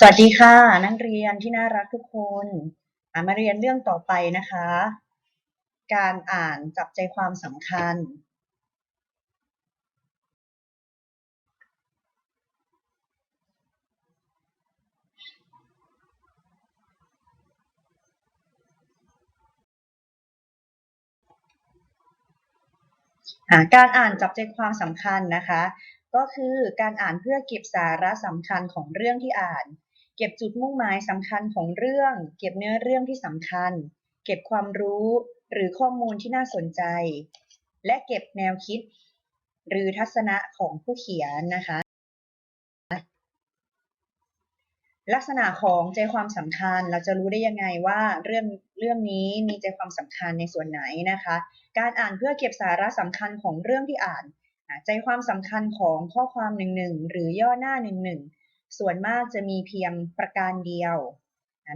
สวัสดีค่ะ นักเรียนที่น่ารักทุกคนมาเรียนเรื่องต่อไปนะคะ การอ่านจับใจความสำคัญ การอ่านจับใจความสำคัญนะคะ ก็คือการอ่านเพื่อเก็บสาระสำคัญของเรื่องที่อ่าน เก็บจุดมุ่งหมายสำคัญของเรื่อง เก็บเนื้อเรื่องที่สำคัญ เก็บความรู้ หรือข้อมูลที่น่าสนใจ และเก็บแนวคิด หรือทัศนะของผู้เขียนนะคะ ลักษณะของใจความสำคัญเราจะรู้ได้ยังไงว่าเรื่องเรื่องนี้มีใจความสำคัญในส่วนไหนนะคะ การอ่านเพื่อเก็บสาระสำคัญของเรื่องที่อ่าน ใจความสำคัญของข้อความหนึ่งหนึ่งหรือย่อหน้าหนึ่งหนึ่ง ส่วนมากจะมีเพียงประการเดียว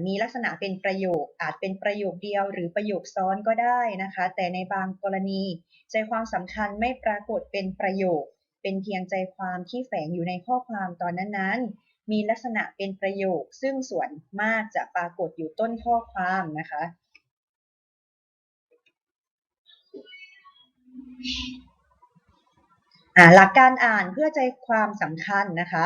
มีลักษณะเป็นประโยคอาจเป็นประโยคเดียวหรือประโยคซ้อนก็ได้นะคะ แต่ในบางกรณีใจความสำคัญไม่ปรากฏเป็นประโยค เป็นเพียงใจความที่แฝงอยู่ในข้อความตอนนั้นๆ มีลักษณะเป็นประโยค ซึ่งส่วนมากจะปรากฏอยู่ต้นข้อความนะคะหลักการอ่านเพื่อใจความสำคัญนะคะ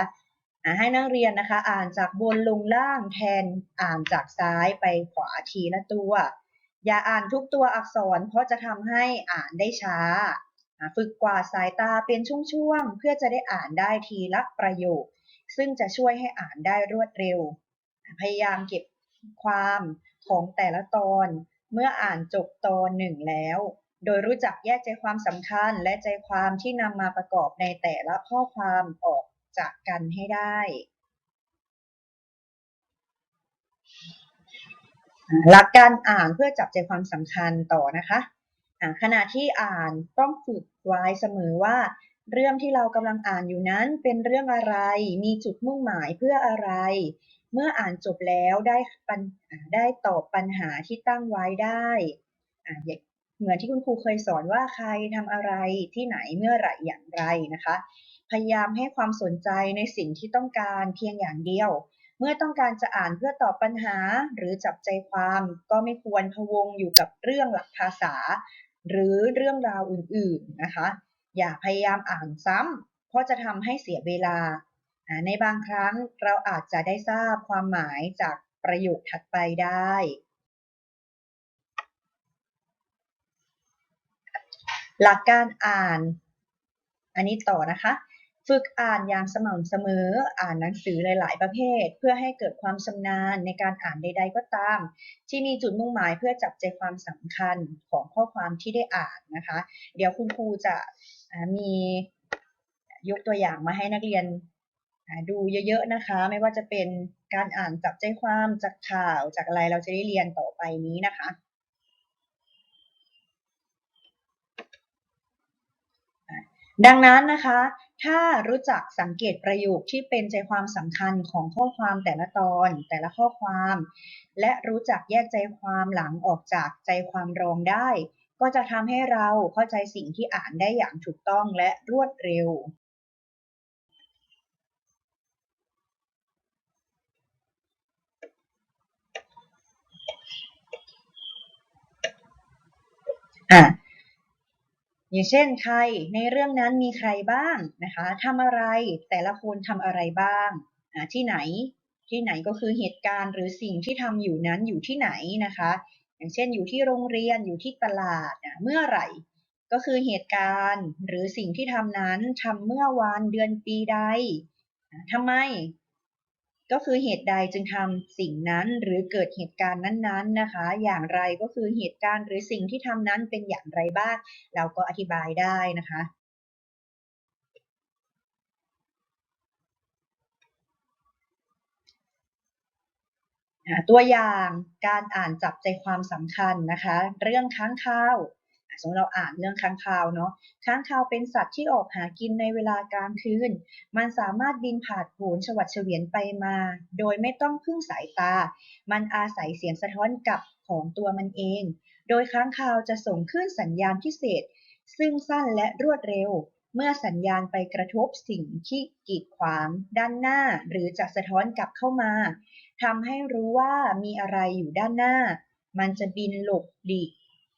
ให้นักเรียนนะคะ อ่านจากบนลงล่างแทนอ่านจากซ้ายไปขวาทีละตัว อย่าอ่านทุกตัวอักษรเพราะจะทำให้อ่านได้ช้าอ่าฝึกกวาดสายตาเป็นช่วงๆ เพื่อจะได้อ่านได้ทีละประโยค ซึ่งจะช่วยให้อ่านได้รวดเร็ว พยายามเก็บความของแต่ละตอน เมื่ออ่านจบตอนหนึ่งแล้ว โดยรู้จักแยกใจความสำคัญและใจความที่นำมาประกอบในแต่ละข้อความออก จากกันให้ได้ หลักการอ่านเพื่อจับใจความสำคัญต่อนะคะขณะที่อ่านต้องฝึกไว้เสมอว่า เรื่องที่เรากำลังอ่านอยู่นั้นเป็นเรื่องอะไร มีจุดมุ่งหมายเพื่ออะไร เมื่ออ่านจบแล้วได้ปัญอ่าได้ตอบปัญหาที่ตั้งไว้ได้เหมือนที่คุณครูเคยสอนว่าใครทำอะไรที่ไหนเมื่อไหร่อย่างไรนะคะ พยายามให้ความสนใจในสิ่งที่ต้องการเพียงอย่างเดียว เมื่อต้องการจะอ่านเพื่อตอบปัญหาหรือจับใจความ ก็ไม่ควรพวงอยู่กับเรื่องหลักภาษา หรือเรื่องราวอื่นๆนะคะ อย่าพยายามอ่านซ้ำเพราะจะทำให้เสียเวลา ในบางครั้งเราอาจจะได้ทราบความหมายจากประโยคถัดไปได้หลักการอ่าน อันนี้ต่อนะคะ ฝึกอ่านอย่างสม่ำเสมอ อ่านหนังสือหลาย ๆ ประเภท เพื่อให้เกิดความชำนาญในการอ่านใด ๆ ก็ตาม ที่มีจุดมุ่งหมายเพื่อจับใจความสำคัญของข้อความที่ได้อ่านนะคะ เดี๋ยวคุณครูจะมียกตัวอย่างมาให้นักเรียนดูเยอะ ๆ นะคะ ไม่ว่าจะเป็นการอ่านจับใจความจากข่าวจากอะไรเราจะได้เรียนต่อไปนี้นะคะ ดังนั้นนะคะ ถ้ารู้จักสังเกตประโยคที่เป็นใจความสำคัญของข้อความแต่ละตอน แต่ละข้อความ และรู้จักแยกใจความหลังออกจากใจความรองได้ ก็จะทำให้เราเข้าใจสิ่งที่อ่านได้อย่างถูกต้องและรวดเร็วอะ อย่างเช่นใครในเรื่องนั้นมีใครบ้างนะคะทำอะไรแต่ละคนทำอะไรบ้างที่ไหนที่ไหนก็คือเหตุการณ์หรือสิ่งที่ทำอยู่นั้นอยู่ที่ไหนนะคะ อย่างเช่นอยู่ที่โรงเรียนอยู่ที่ตลาดเมื่อไหร่ ก็คือเหตุการณ์หรือสิ่งที่ทำนั้นทำเมื่อวันเดือนปีใดทำไม ก็คือเหตุใดจึงทำสิ่งนั้นหรือเกิดเหตุการณ์นั้นๆนะคะ อย่างไรก็คือเหตุการณ์หรือสิ่งที่ทำนั้นเป็นอย่างไรบ้าง เราก็อธิบายได้นะคะตัวอย่างการอ่านจับใจความสำคัญนะคะ เรื่องค้างคาวอ่า สมมติเราอ่านเรื่องค้างคาวเนาะค้างคาวเป็นสัตว์ที่ออกหากินในเวลากลางคืน มันสามารถบินผ่านโผนฉวัดเฉวียนไปมา โดยไม่ต้องพึ่งสายตา มันอาศัยเสียงสะท้อนกลับของตัวมันเอง โดยค้างคาวจะส่งคลื่นสัญญาณพิเศษ ซึ่งสั้นและรวดเร็ว เมื่อสัญญาณไปกระทบสิ่งที่กีดขวางด้านหน้า หรือจะสะท้อนกลับเข้ามาทำให้รู้ว่ามีอะไรอยู่ด้านหน้า มันจะบินหลบหลีก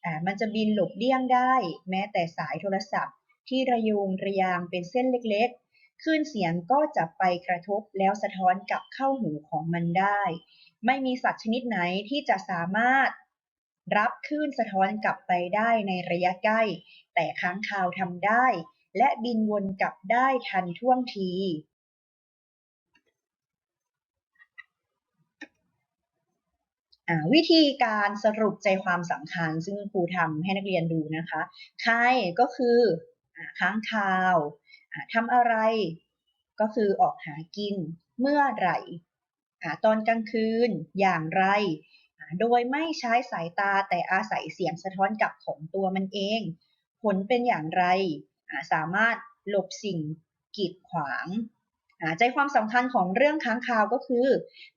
อ่ามันจะบินหลบเลี่ยงได้ แม้แต่สายโทรศัพท์ ที่ระโยงระยางเป็นเส้นเล็กๆคลื่นเสียงก็จะไปกระทบแล้วสะท้อนกลับเข้าหูของมันได้ ไม่มีสัตว์ชนิดไหนที่จะสามารถรับคลื่นสะท้อนกลับไปได้ในระยะใกล้ แต่ค้างคาวทำได้ และบินวนกลับได้ทันท่วงที อ่า วิธีการสรุปใจความสำคัญ ซึ่งครูทำให้นักเรียนดูนะคะใครก็คืออค้างคาวทำอะไร ก็คือออกหากินเมื่อไหร่ตอนกลางคืนอย่างไร โดยไม่ใช้สายตาแต่อาศัยเสียงสะท้อนกับของตัวมันเอง ผลเป็นอย่างไร สามารถหลบสิ่งกีดขวางใจความสำคัญของเรื่องค้างคาวก็คือ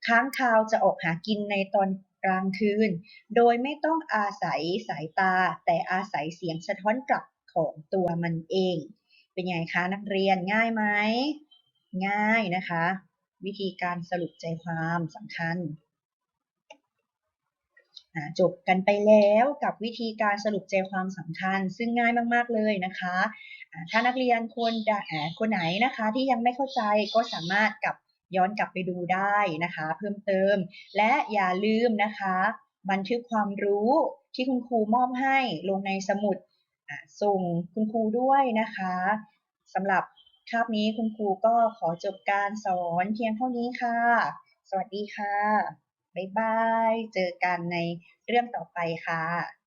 ค้างคาวจะออกหากินในตอน กลางคืน โดยไม่ต้องอาศัยสายตา แต่อาศัยเสียงสะท้อนกลับของตัวมันเอง เป็นไงคะนักเรียนง่ายไหม ง่ายนะคะ วิธีการสรุปใจความสำคัญจบกันไปแล้วกับวิธีการสรุปใจความสำคัญ ซึ่งง่ายมาก ๆ เลยนะคะ ถ้านักเรียนคนใดอ่าคนไหนนะคะที่ยังไม่เข้าใจก็สามารถกลับ ย้อนกลับไปดูได้นะคะ เพิ่มเติม และอย่าลืมนะคะ บันทึกความรู้ที่คุณครูมอบให้ลงในสมุดส่งคุณครูด้วยนะคะสำหรับคาบนี้คุณครูก็ขอจบการสอนเพียงเท่านี้ค่ะ สวัสดีค่ะ บ๊ายบาย เจอกันในเรื่องต่อไปค่ะ